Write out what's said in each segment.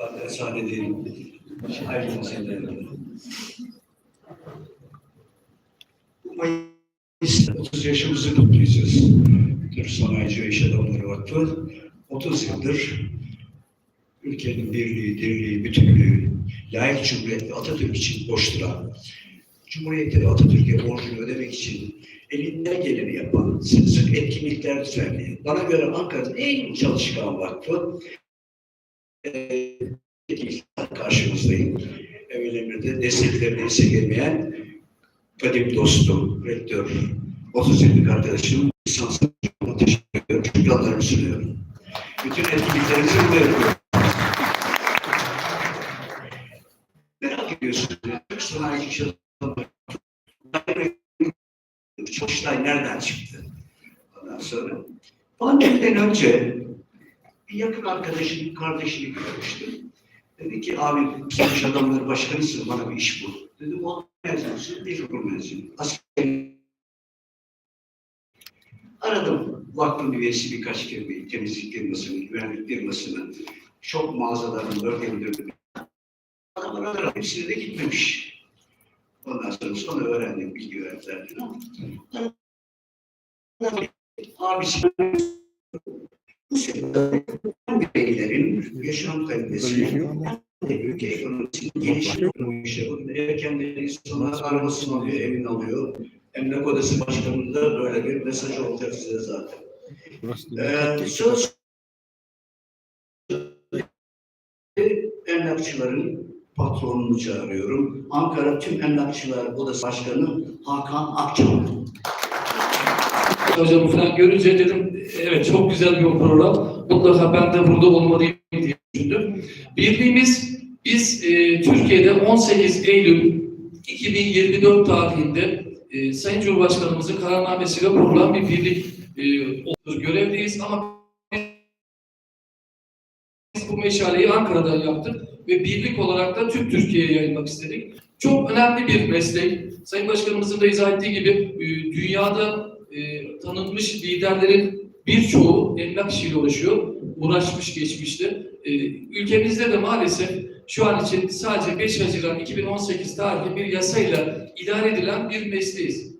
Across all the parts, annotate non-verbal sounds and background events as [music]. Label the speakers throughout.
Speaker 1: Zaten sade değil. Ayrı meseleler. Bu Mayıs'ta 30 yaşımızı kutlayacağız. Türk Sanayici ve İş Adamları Vakfı 30 yıldır ülkenin birliği, dirliği, bütünlüğü, layık cumhuriyet ve Atatürk için boş duran, Cumhuriyet'e ve Atatürk'e borcunu ödemek için elinden geleni yapan, sık sık etkinlikler düzenleyen, bana göre Ankara'nın en çalışkan vakfı, Eee, değil, karşınızdayım. Evvel emirde desteklerini esirgemeyen kadim dostum, rektör, 30 yıllık arkadaşım, lisanslı teşekkür ediyorum. Şükranlarımı sunuyorum. Bütün etkinliklerinizi burada. Merak ediyorsunuz. Türk Sanayi İş Adamları Çalıştay nereden çıktı? Ondan sonra pandemiden önce bir yakın arkadaşının kardeşini görmüştüm. Dedi ki abi sen iş adamları başkanısın bana bir iş bul. Dedim o mezunsun, ilkokul mezunu. Asker. Aradım vakfın üyesi birkaç firmayı, temizlik firmasını, güvenlik firmasını, şok mağazalarının bölge müdürlüğünü. Adamlar aradım, hepsine de gitmemiş. Ondan sonra sonra öğrendim, bilgi verdiler. Abisi bu sektörde bireylerin yaşam kalitesini ülke ekonomisinin gelişimini yaşamında erkenleri insanlar arabasını alıyor, evini alıyor. Emlak Odası Başkanı'nın da böyle bir mesaj olacak size zaten. Ee, söz emlakçıların patronunu çağırıyorum. Ankara Tüm Emlakçılar Odası Başkanı Hakan Akçam.
Speaker 2: Hocamı falan görünce dedim evet çok güzel bir program. Mutlaka ben de burada olmalıyım diye düşündüm. Birliğimiz biz e, Türkiye'de 18 Eylül 2024 tarihinde e, Sayın Cumhurbaşkanımızın kararnamesiyle kurulan bir birlik e, olur. görevdeyiz ama biz bu meşaleyi Ankara'da yaptık ve birlik olarak da tüm Türkiye'ye yaymak istedik. Çok önemli bir meslek. Sayın Başkanımızın da izah ettiği gibi e, dünyada e, tanınmış liderlerin birçoğu emlak işiyle uğraşıyor. Uğraşmış geçmişte. E, ülkemizde de maalesef şu an için sadece 5 Haziran 2018 tarihli bir yasayla idare edilen bir mesleğiz.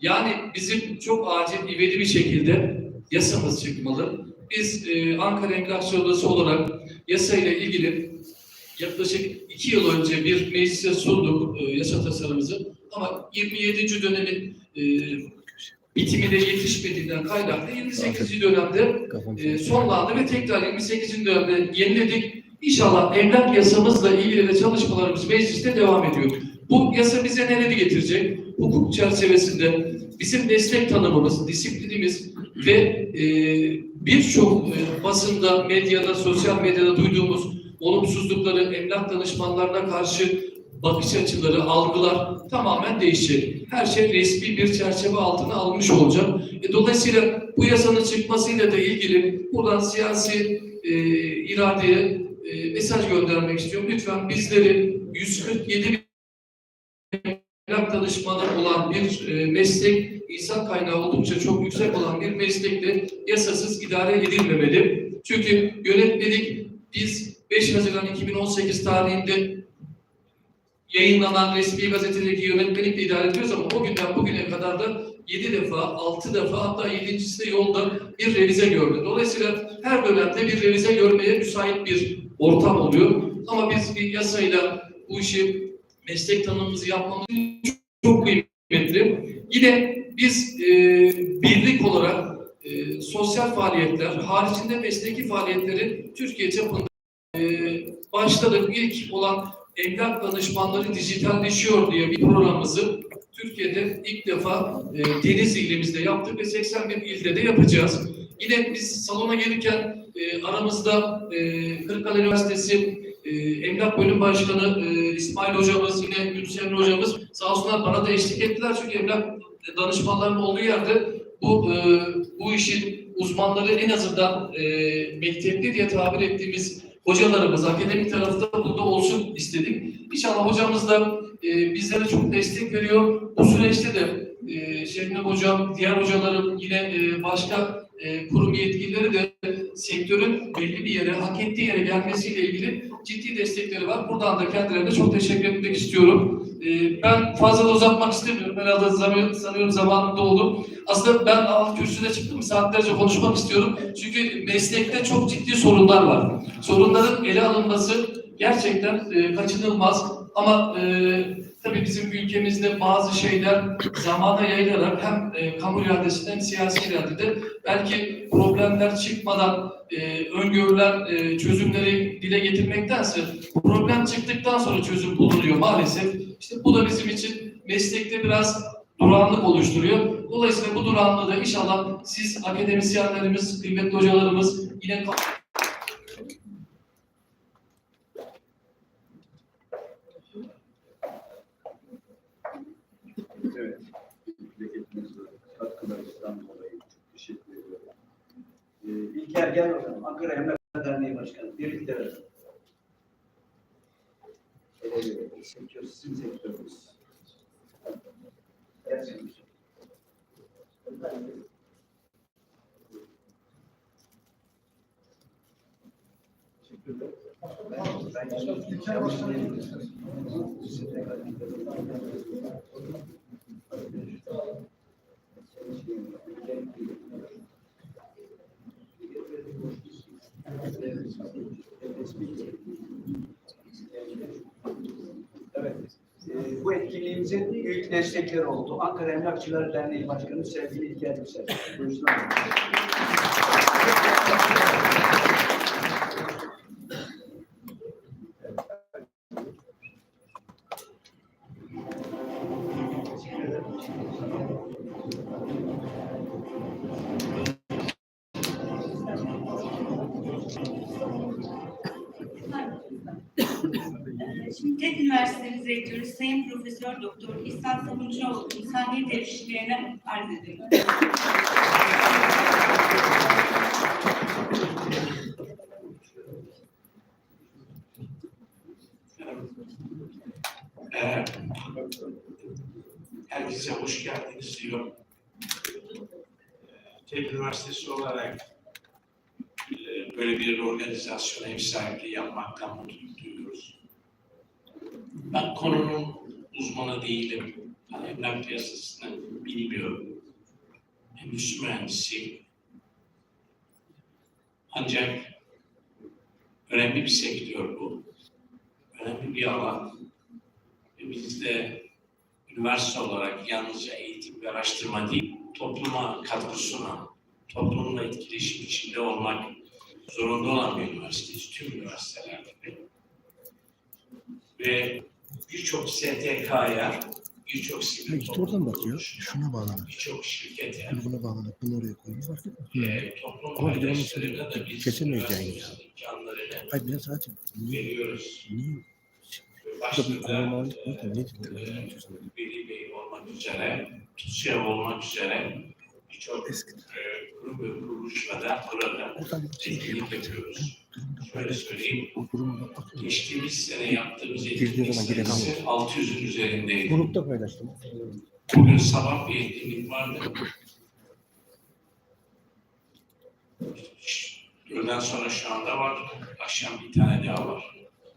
Speaker 2: Yani bizim çok acil, ivedi bir şekilde yasamız çıkmalı. Biz e, Ankara Emlakçı Odası olarak yasayla ilgili yaklaşık iki yıl önce bir meclise sunduk e, yasa tasarımımızı. Ama 27. dönemin e, bitimine yetişmediğinden kaynaklı 28. dönemde e, sonlandı ve tekrar 28. dönemde yeniledik. İnşallah emlak yasamızla ilgili de çalışmalarımız mecliste devam ediyor. Bu yasa bize neleri getirecek? Hukuk çerçevesinde bizim meslek tanımımız, disiplinimiz ve e, birçok e, basında, medyada, sosyal medyada duyduğumuz olumsuzlukları, emlak danışmanlarına karşı bakış açıları, algılar tamamen değişecek. Her şey resmi bir çerçeve altına almış olacak. E, dolayısıyla bu yasanın çıkmasıyla da ilgili buradan siyasi e, iradeye e, mesaj göndermek istiyorum. Lütfen bizleri 147 emlak danışmanı olan bir e, meslek, insan kaynağı oldukça çok yüksek olan bir meslekte yasasız idare edilmemeli. Çünkü yönetmelik biz 5 Haziran 2018 tarihinde yayınlanan resmi gazetedeki yönetmelikle idare ediyoruz ama o günden bugüne kadar da 7 defa, 6 defa hatta 7.si de yolda bir revize gördü. Dolayısıyla her dönemde bir revize görmeye müsait bir ortam oluyor. Ama biz bir yasayla bu işi meslek tanımımızı yapmamız çok kıymetli. Yine biz e, birlik olarak e, sosyal faaliyetler, haricinde mesleki faaliyetleri Türkiye çapında e, başladık. İlk olan emlak danışmanları dijitalleşiyor diye bir programımızı Türkiye'de ilk defa e, Denizli ilimizde yaptık ve 81 ilde de yapacağız. Yine biz salona gelirken e, aramızda e, Kırıkkale Üniversitesi e, Emlak Bölüm Başkanı e, İsmail Hocamız, yine Yunus Emre Hocamız sağ olsunlar bana da eşlik ettiler. Çünkü emlak danışmanlarının olduğu yerde bu e, bu işin uzmanları en azından e, mektepli diye tabir ettiğimiz hocalarımız akademik tarafta burada olsun istedik. İnşallah hocamız da e, bizlere çok destek veriyor. Bu süreçte de e, Şebnem Hocam, diğer hocalarım, yine e, başka e, kurum yetkilileri de sektörün belli bir yere, hak ettiği yere gelmesiyle ilgili ciddi destekleri var. Buradan da kendilerine çok teşekkür etmek istiyorum. E, ben fazla da uzatmak istemiyorum. Herhalde zam- sanıyorum zamanım doldu. Aslında ben alt kürsüde çıktım saatlerce konuşmak istiyorum. Çünkü meslekte çok ciddi sorunlar var. Sorunların ele alınması gerçekten e, kaçınılmaz. Ama e, tabii bizim ülkemizde bazı şeyler zamana yayılarak hem e, kamu iradesinde hem siyasi iradede belki problemler çıkmadan e, öngörülen e, çözümleri dile getirmektense problem çıktıktan sonra çözüm bulunuyor maalesef. İşte bu da bizim için meslekte biraz durağanlık oluşturuyor. Dolayısıyla bu durağanlığı da inşallah siz akademisyenlerimiz, kıymetli hocalarımız yine
Speaker 3: Evet. Memleketimize katkılarınızdan dolayı çok teşekkür ediyorum. Ee, İlker gel bakalım. Ankara Emlak Derneği Başkanı. Birlikte. Gerçekten. Teşekkürler. Evet. Bu etkinliğimizin ilk destekleri oldu. Ankara Emlakçılar Derneği Başkanı sevgili İlker Yüksel.
Speaker 4: Ee, TED Üniversitemiz Rektörü Sayın Profesör Doktor İhsan Sabuncuoğlu'nun sahneyi tevşiklerine arz ediyorum.
Speaker 5: Ee, herkese hoş geldiniz diyorum. TED Üniversitesi olarak e, böyle bir organizasyona ev sahipliği yapmaktan duyuyoruz. Ben konunun uzmanı değilim. Yani emlak piyasasını bilmiyorum. Endüstri mühendisiyim. Ancak önemli bir sektör bu. Önemli bir alan. Ve biz de üniversite olarak yalnızca eğitim ve araştırma değil, topluma katkı sunan, toplumla etkileşim içinde olmak zorunda olan bir üniversiteyiz, tüm üniversiteler gibi. Ve birçok STK'ya, birçok sivil
Speaker 6: işte oradan bakıyor. Şuna bağlanır.
Speaker 5: birçok şirkete,
Speaker 6: Şimdi buna bağlanıp bunu oraya koyuyor. Fark etmiyor.
Speaker 5: e, toplum
Speaker 6: Ama bir de kesemeyiz
Speaker 5: üniversitemizin imkanlarını
Speaker 6: Hayır ben zaten
Speaker 5: veriyoruz.
Speaker 6: niye nedir? bu?
Speaker 5: Veli Bey olmak üzere, TÜSİAD olmak üzere birçok e, kurum ve kuruluşla da burada
Speaker 6: şey
Speaker 5: etkinlik yapıyoruz. Şöyle söyleyeyim,
Speaker 6: bakın.
Speaker 5: geçtiğimiz sene yaptığımız etkinlik sayısı 600'ün üzerindeydi.
Speaker 6: Grupta paylaştım.
Speaker 5: Bugün sabah bir etkinlik vardı. Öğleden sonra şu anda var, akşam bir tane daha var.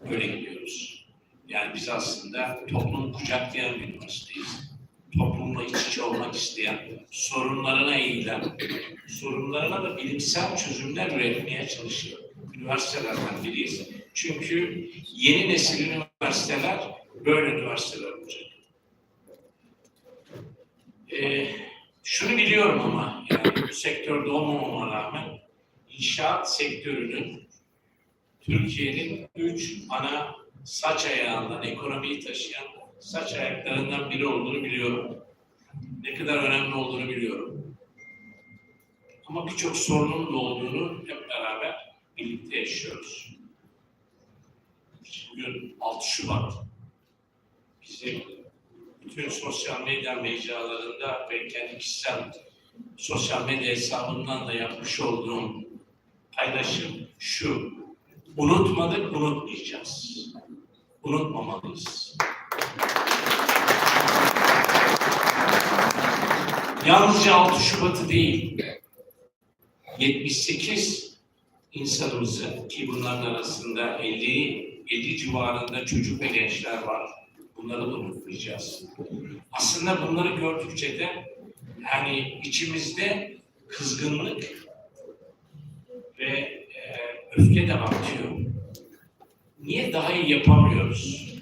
Speaker 5: Böyle gidiyoruz. Yani biz aslında toplumu kucaklayan bir üniversiteyiz. Toplumla iç içe olmak isteyen, sorunlarına eğilen, sorunlarına da bilimsel çözümler üretmeye çalışıyor. Üniversitelerden biriyiz. Çünkü yeni nesil üniversiteler böyle üniversiteler olacak. Ee, şunu biliyorum ama yani bu sektörde olmamama rağmen inşaat sektörünün Türkiye'nin üç ana saç ayağından ekonomiyi taşıyan saç ayaklarından biri olduğunu biliyorum. Ne kadar önemli olduğunu biliyorum. Ama birçok sorunun da olduğunu hep beraber birlikte yaşıyoruz. Bugün 6 Şubat bizim bütün sosyal medya mecralarında ve kendi kişisel sosyal medya hesabından da yapmış olduğum paylaşım şu. Unutmadık, unutmayacağız. Unutmamalıyız. Yalnızca 6 Şubat'ı değil, 78 insanımızı ki bunların arasında 50 50 civarında çocuk ve gençler var. Bunları da unutmayacağız. Aslında bunları gördükçe de yani içimizde kızgınlık ve e, öfke de artıyor. Niye daha iyi yapamıyoruz?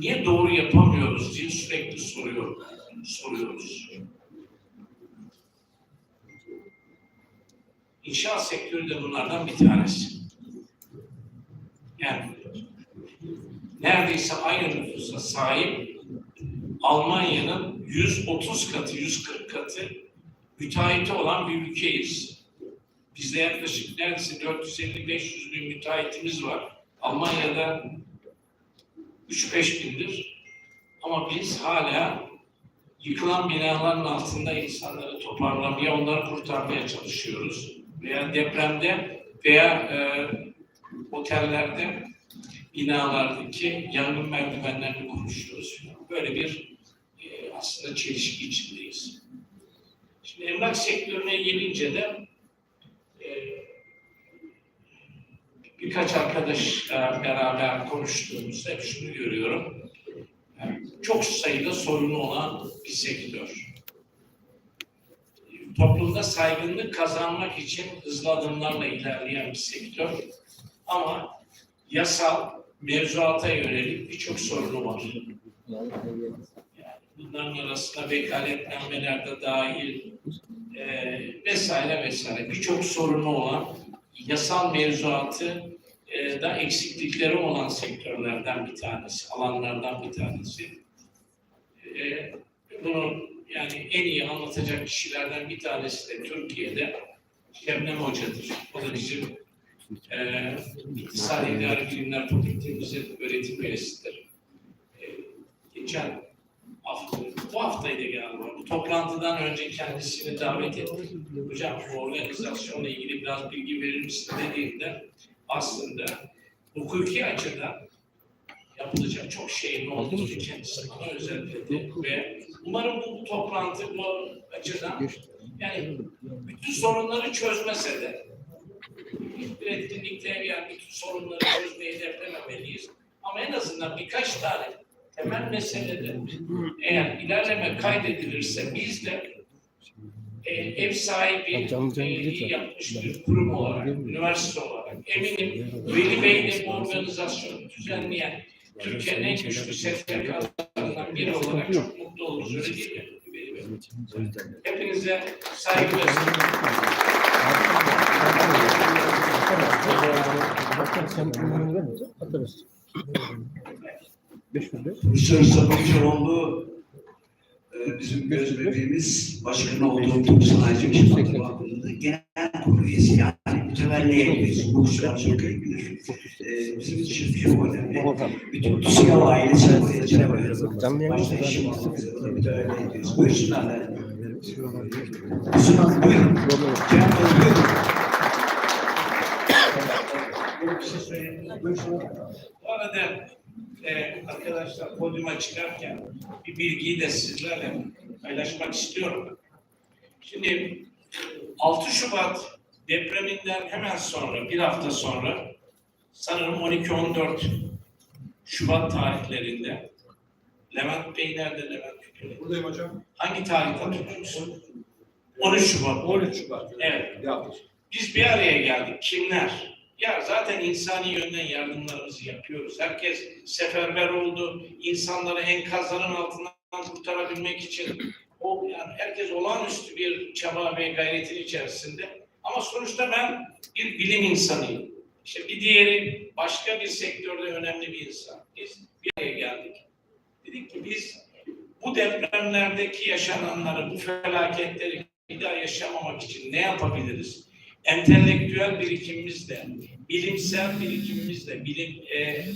Speaker 5: Niye doğru yapamıyoruz diye sürekli soruyorum. Soruyoruz. İnşaat sektörü de bunlardan bir tanesi. Yani neredeyse aynı nüfusa sahip Almanya'nın 130 katı, 140 katı müteahhiti olan bir ülkeyiz. Bizde yaklaşık neredeyse 450-500 bin müteahhitimiz var. Almanya'da 3-5 bindir. Ama biz hala yıkılan binaların altında insanları toparlamaya, onları kurtarmaya çalışıyoruz. Veya depremde veya e, otellerde binalardaki yangın merdivenlerini konuşuyoruz. Böyle bir e, aslında çelişki içindeyiz. Şimdi emlak sektörüne gelince de e, birkaç arkadaşla beraber konuştuğumuzda hep şunu görüyorum. Yani çok sayıda sorunu olan bir sektör. Toplumda saygınlık kazanmak için hızlı adımlarla ilerleyen bir sektör. Ama yasal, mevzuata yönelik birçok sorunu var. Yani bunların arasında vekaletnamener de dahil e, vesaire vesaire birçok sorunu olan yasal mevzuatı e, da eksiklikleri olan sektörlerden bir tanesi, alanlardan bir tanesi. E, bunu yani en iyi anlatacak kişilerden bir tanesi de Türkiye'de Şebnem Hoca'dır. O da bizim e, İktisadi İdari Bilimler Fakültemizin öğretim üyesidir. E, geçen hafta, bu haftaydı galiba. Bu toplantıdan önce kendisini davet ettik. Hocam bu organizasyonla ilgili biraz bilgi verir misin dediğimde aslında hukuki açıdan yapılacak çok şeyin olduğunu kendisi bana özetledi ve umarım bu, bu toplantı bu açıdan yani bütün sorunları çözmese de hiçbir etkinlikte yani bütün sorunları çözmeyi hedeflememeliyiz. Ama en azından birkaç tane temel meselede eğer ilerleme kaydedilirse biz de e, ev sahibi e,
Speaker 6: var.
Speaker 5: yapmış bir kurum olarak, üniversite olarak eminim Veli Bey de bu organizasyonu düzenleyen Türkiye'nin en güçlü STK'larından biri olarak çok mutlu oluruz. Öyle değil mi? Veli Bey? Hepinize saygı ve
Speaker 6: Başkan sen ürününü vermeyecek. Atarız. 500 lira.
Speaker 1: Profesör Sabah Çoroğlu e, bizim göz bebeğimiz başkanı olduğum Türk Sanayici İşletme Vakfı'nda genel kurulu üyesi yani mütevelli üyesi. Hukukçular çok iyi bilir. E, bizim için çok önemli. Bütün TÜSİAD ailesi buraya
Speaker 6: yayın
Speaker 1: Başta işim hafızada mütevelli üyesi. Buyursunlar. Buyurun. Cem Bey buyurun.
Speaker 5: bir şey söyleyeyim. Bu arada e, arkadaşlar podyuma çıkarken bir bilgiyi de sizlerle paylaşmak istiyorum. Şimdi 6 Şubat depreminden hemen sonra, bir hafta sonra sanırım 12-14 Şubat tarihlerinde Levent Bey nerede Levent Bey?
Speaker 7: Buradayım hocam.
Speaker 5: Hangi tarihte hatırlıyorsun? 13 Şubat.
Speaker 7: 13 Şubat.
Speaker 5: Evet.
Speaker 7: Yapmış.
Speaker 5: Biz bir araya geldik. Kimler? Ya zaten insani yönden yardımlarımızı yapıyoruz. Herkes seferber oldu. İnsanları enkazların altından kurtarabilmek için o yani herkes olağanüstü bir çaba ve gayretin içerisinde. Ama sonuçta ben bir bilim insanıyım. İşte bir diğeri başka bir sektörde önemli bir insan. Biz bir araya geldik. Dedik ki biz bu depremlerdeki yaşananları, bu felaketleri bir daha yaşamamak için ne yapabiliriz? Entelektüel birikimimizle, bilimsel birikimimizle, bilim e, e,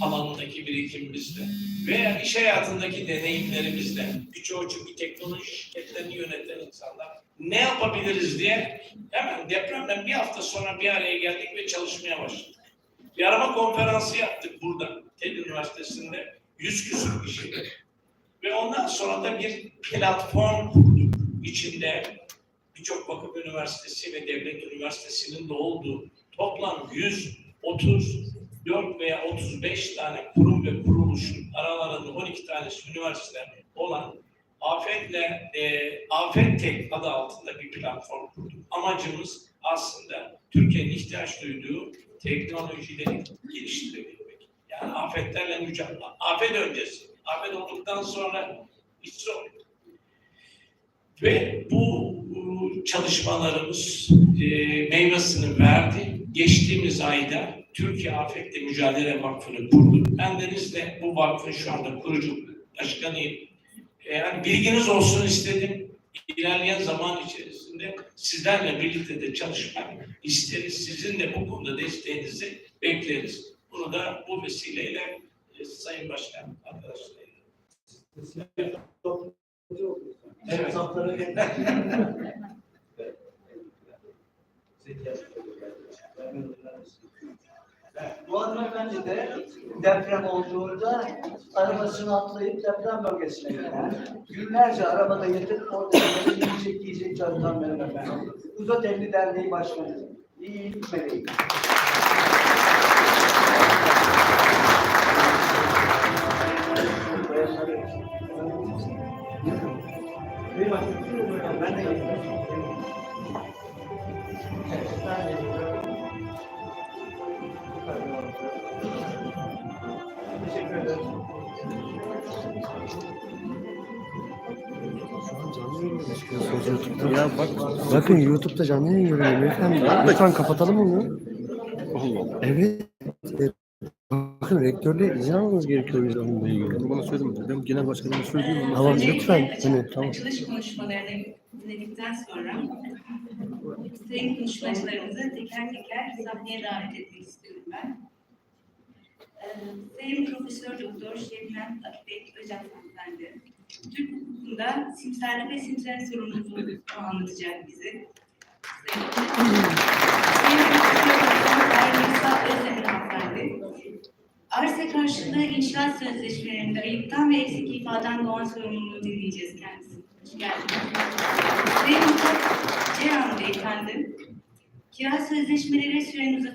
Speaker 5: alanındaki birikimimizle veya iş hayatındaki deneyimlerimizle, birçoğu çünkü teknoloji şirketlerini yöneten insanlar ne yapabiliriz diye hemen depremden bir hafta sonra bir araya geldik ve çalışmaya başladık. Bir arama konferansı yaptık burada, TED Üniversitesi'nde 100 küsur kişi. Ve ondan sonra da bir platform kurduk. içinde birçok vakıf üniversitesi ve devlet üniversitesinin de olduğu toplam 134 veya 35 tane kurum ve kuruluşun aralarında 12 tanesi üniversite olan Afet'le e, Afet adı altında bir platform kurduk. Amacımız aslında Türkiye'nin ihtiyaç duyduğu teknolojileri geliştirebilmek. Yani afetlerle mücadele. Afet öncesi. Afet olduktan sonra hiç zor. Ve bu bu çalışmalarımız e, meyvesini verdi. Geçtiğimiz ayda Türkiye Afetle Mücadele Vakfı'nı kurduk. Ben de bu vakfın şu anda kurucu başkanıyım. E, yani bilginiz olsun istedim. İlerleyen zaman içerisinde sizlerle birlikte de çalışmak isteriz. Sizin de bu konuda desteğinizi bekleriz. Bunu da bu vesileyle e, Sayın Başkan arkadaşlar. Evet. [laughs]
Speaker 3: Hanımefendi de deprem olduğunda arabasını atlayıp deprem bölgesine giden, günlerce arabada yatıp orada yiyecek yiyecek çalışan bir hanımefendi. Uzat Elli Derneği Başkanı. İyi meleği. Ben de Ederim.
Speaker 6: Ya bak, bakın YouTube'da canlı yayın görüyorum beyefendi. Lütfen kapatalım onu. Evet. evet. Bakın rektörle izin almanız gerekiyor yüzden onunla ilgili. Bana söyledim. Ben genel başkanıma söyleyeyim. Tamam lütfen. Hani, tamam.
Speaker 4: Açılış konuşmalarını dinledikten sonra sayın konuşmacılarımızı teker teker sahneye davet etmek istiyorum ben. Sayın Profesör Doktor Şebnem Akbek Öcalan Hanımefendi. Türk hukukunda simsarlık ve simsar sorunumuzu anlatacak bize. Sayın Profesör Doktor Aylisa Özdemir Hanımefendi. Arsa karşılığı inşaat sözleşmelerinde ayıptan ve eksik ifaden doğan sorumluluğu dinleyeceğiz kendisini. Sayın Murat Ceyhan Beyefendi, kira sözleşmeleri sürenin uzatılması